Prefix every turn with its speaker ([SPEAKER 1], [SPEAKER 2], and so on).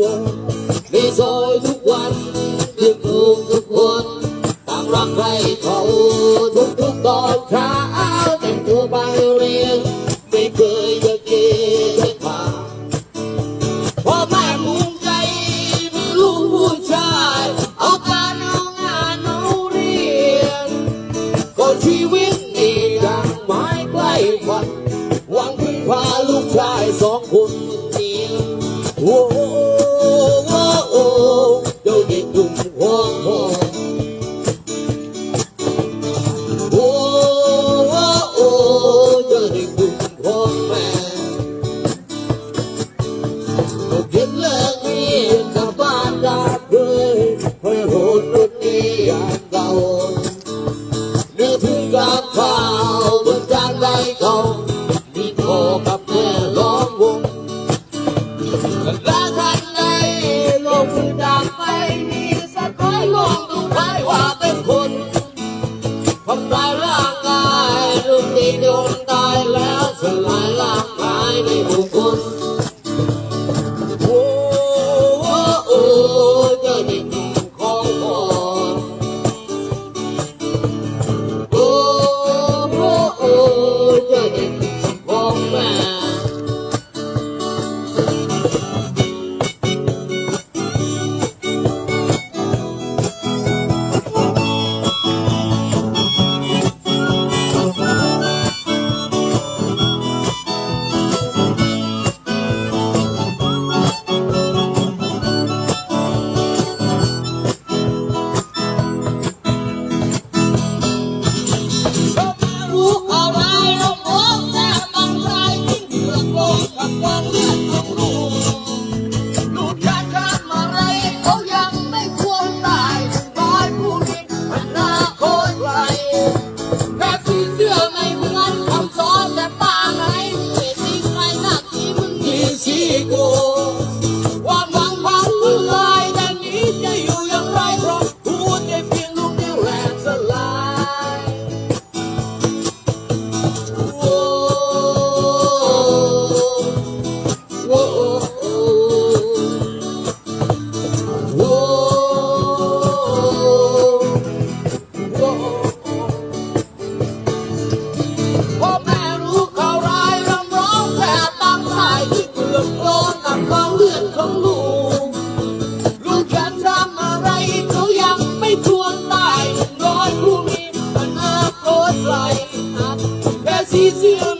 [SPEAKER 1] มืออยทุกวันเรียกลุงทุกคนต่างรักใครเขาทุกทุกตอนครั้ Lord, they Yeah.